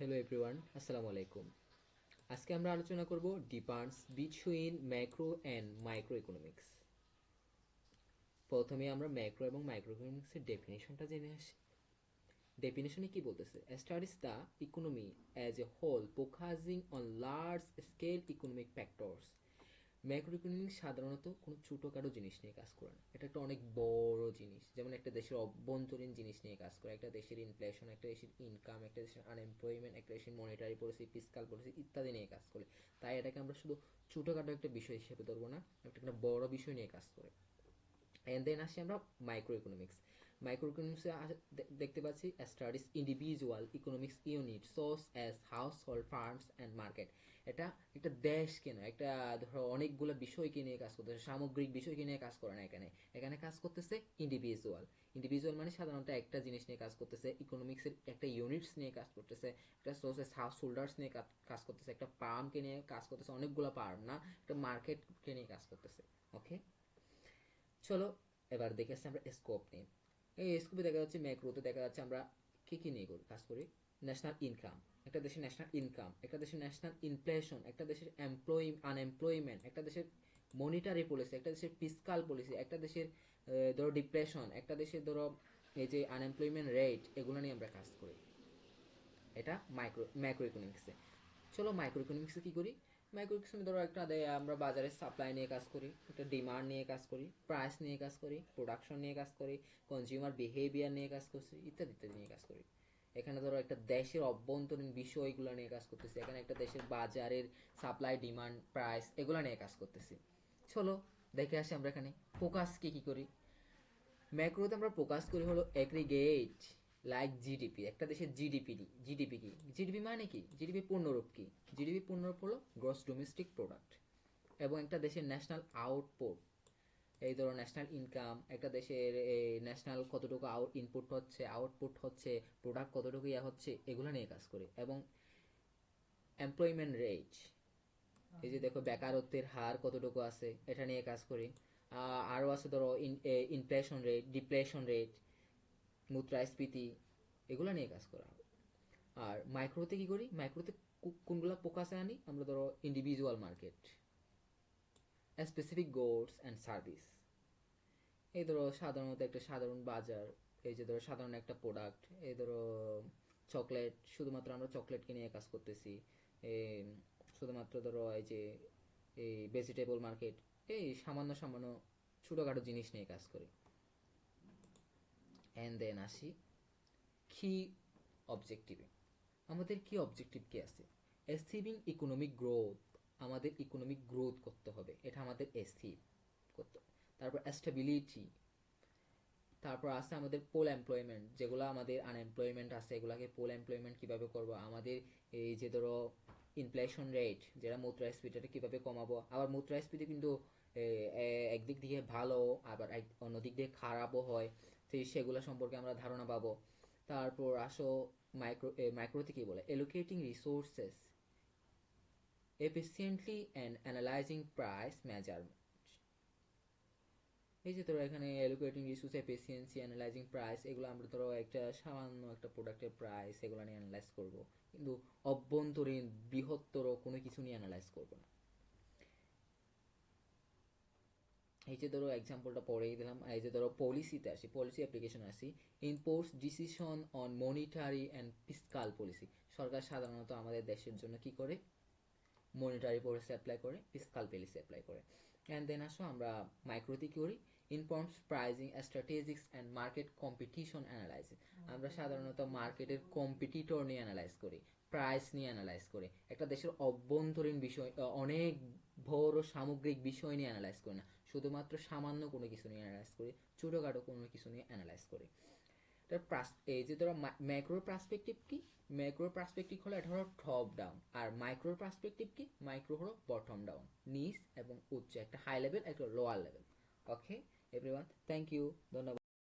Hello everyone আসসালামু আলাইকুম আজকে আমরা আলোচনা করব departs between macro and micro economics প্রথমে আমরা ম্যাক্রো এবং মাইক্রো ইকোনমিক্সের ডেফিনেশনটা জেনে আসি। ডেফিনেশনে কি বলতেছে? Studies the economy as a whole focusing on large scale economic factors macro economics সাধারণত কোনো ছোটোখাটো জিনিস নিয়ে কাজ করে না। এটা একটা অনেক বড় জিনিস। যেমন একটা দেশের অভ্যন্তরীণ জিনিস নিয়ে কাজ করে, একটা দেশের ইনফ্লেশন একটা দেশের ইনকাম একটা দেশের আনএমপ্লয়মেন্ট একটা দেশের মনিটারি পলিসি ফিসকাল পলিসি ইত্যাদি নিয়ে কাজ করে। তাই এটাকে আমরা শুধু ছোটোখাটো একটা বিষয় হিসেবে ধরবো না, একটা একটা বড় বিষয় নিয়ে কাজ করে। অ্যান্ড দেন আসি আমরা মাইক্রো ইকোনমিক্স মাইক্রো ইকোনমিক্সে দেখতে পাচ্ছি studies individual economics unit source as household firms and market এটা একটা দেশকে না একটা, ধরো, অনেকগুলো বিষয়কে নিয়ে কাজ করতেছে, সামগ্রিক বিষয়কে নিয়ে কাজ করে না এখানে। এখানে কাজ করতেছে ইন্ডিভিজুয়াল ইন্ডিভিজুয়াল মানে সাধারণত একটা জিনিস নিয়ে কাজ করতেছে ইকোনমিক্সের একটা ইউনিটস নিয়ে কাজ করতেছে, একটা সোর্সেস হাউস হোল্ডার্স নিয়ে কাজ করতেছে, একটা পার্মকে নিয়ে কাজ করতেছে, অনেকগুলো পার্ম না, একটা মার্কেটকে নিয়ে কাজ করতেছে ওকে চলো, এবার দেখে আসছি আমরা স্কোপ নিয়ে। এই স্কোপে দেখা যাচ্ছে ম্যাক্রোতে দেখা যাচ্ছে আমরা কি কি নিয়ে করি? কাজ করি? ন্যাশনাল ইনকাম একটা দেশের ন্যাশনাল ইনকাম একটা দেশের ন্যাশনাল ইনফ্লেশন একটা দেশের এমপ্লয় আনএমপ্লয়মেন্ট একটা দেশের মনিটারি পলিসি একটা দেশের ফিসকাল পলিসি একটা দেশের ধরো ডিপ্রেশন একটা দেশের ধরো এই যে আনএমপ্লয়মেন্ট রেট এগুলো নিয়ে আমরা কাজ করি। এটা মাইক্রো ম্যাক্রো ইকোনমিক্সে চলো মাইক্রো ইকোনমিক্সে কী করি? মাইক্রো ইকোনমিক্সে ধরো একটা আমরা বাজারে সাপ্লাই নিয়ে কাজ করি, একটা ডিমান্ড নিয়ে কাজ করি প্রাইস নিয়ে কাজ করি প্রোডাকশন নিয়ে কাজ করি কনজিউমার বিহেভিয়ার নিয়ে কাজ করছি, ইত্যাদি ইত্যাদি নিয়ে কাজ করি। এখানে ধরো একটা দেশের অভ্যন্তরীণ বিষয়গুলো নিয়ে কাজ করতেছি, এখানে একটা দেশের বাজারের সাপ্লাই ডিমান্ড প্রাইস এগুলো নিয়ে কাজ করতেছি। চলো, দেখে আসি আমরা এখানে ফোকাস কি কি করি? ম্যাক্রোতে আমরা ফোকাস করি হলো এগ্রিগেট লাইক জিডিপি একটা দেশের জিডিপি জিডিপি কি? জিডিপি মানে কি? জিডিপি পূর্ণরূপ কি? জিডিপি পূর্ণরূপ হলো গ্রস ডোমেস্টিক প্রোডাক্ট এবং একটা দেশের ন্যাশনাল আউটপুট এই ধরো ন্যাশনাল ইনকাম একটা দেশের ন্যাশনাল কতটুকু আউট ইনপুট হচ্ছে আউটপুট হচ্ছে প্রোডাক্ট কতটুকু ইয়া হচ্ছে, এগুলো নিয়ে কাজ করে। এবং এমপ্লয়মেন্ট রেট এই যে দেখো বেকারত্বের হার কতটুকু আছে, এটা নিয়ে কাজ করি। আরও আছে ধরো ইনফ্লেশন রেট ডিপ্রেশন রেট মুদ্রাস্ফীতি এগুলো নিয়ে কাজ করা হবে আর মাইক্রোতে কি করি? মাইক্রোতে কোনগুলো ফোকাসে আনি? আমরা ধরো individual market specific goods and service এই ধরো সাধারণত একটা সাধারণ বাজার, এই যে ধরো সাধারণ একটা প্রোডাক্ট এই ধরো চকলেট শুধুমাত্র আমরা চকলেটকে নিয়ে কাজ করতেছি। শুধুমাত্র ধরো এই যে, এই ভেজিটেবল মার্কেট এই সামান্য সামান্য ছোটোখাটো জিনিস নিয়ে কাজ করি। অ্যান্ড দেন আসি কি অবজেক্টিভে আমাদের কি অবজেক্টিভ কি আছে? অ্যাচিভিং ইকোনমিক গ্রোথ আমাদের ইকোনমিক গ্রোথ করতে হবে। এটা আমাদের অ্যাচিভ করতে তারপর স্টেবিলিটি তারপর আছে আমাদের পোল এমপ্লয়মেন্ট যেগুলো আমাদের আনএমপ্লয়মেন্ট আছে, এগুলাকে পোল এমপ্লয়মেন্ট কীভাবে করব? আমাদের এই যে ধরো ইনফ্লেশন রেট যেটা মুদ্রাস্ফীতিটা কীভাবে কমাবো? আবার মুদ্রাস্ফীতি কিন্তু একদিক দিয়ে ভালো, আবার অন্যদিক দিয়ে খারাপও হয়। তো সেগুলো সম্পর্কে আমরা ধারণা পাবো। তারপর আসো মাইক্রো মাইক্রোতে কী বলে? Allocating resources efficiently and analysing price measurement এই যে ধরো এখানে allocating resource efficiency analysing price এগুলো আমরা ধরো একটা সামান্য একটা প্রোডাক্টের প্রাইস এগুলো নিয়ে অ্যানালাইজ করব। কিন্তু অভ্যন্তরীণ বৃহত্তর কোনো কিছু নিয়ে অ্যানালাইজ করব না। এই যে ধরো এক্সাম্পলটা পড়েই দিলাম এই যে ধরো পলিসিতে আসি পলিসি অ্যাপ্লিকেশন আসি imports decision on monetary and fiscal policy সরকার সাধারণত আমাদের দেশের জন্য কি করে? মনিটারি পলিসি অ্যাপ্লাই করে ফিসকাল পলিসি অ্যাপ্লাই করে। অ্যান্ড দেন আসো আমরা মাইক্রোতে করি? Informs pricing strategies and market competition analysis আমরা সাধারণত মার্কেটের কম্পিটিটর নিয়ে অ্যানালাইজ করি প্রাইস নিয়ে অ্যানালাইজ করি। একটা দেশের অভ্যন্তরীণ বিষয় অনেক বড় সামগ্রিক বিষয় নিয়ে অ্যানালাইজ করি না। শুধুমাত্র সামান্য কোনো কিছু নিয়ে অ্যানালাইজ করি, ছোটোখাটো কোনো কিছু নিয়ে অ্যানালাইজ করি। এই যে ধরো ম্যাক্রো পার্সপেক্টিভ কি? ম্যাক্রো পার্সপেক্টিভ হলো এটা হলো টপ ডাউন আর মাইক্রো পার্সপেক্টিভ কি? মাইক্রো হলো বটম ডাউন নিচ এবং উচ্চ, একটা হাই লেভেল একটা lower level okay everyone thank you ধন্যবাদ।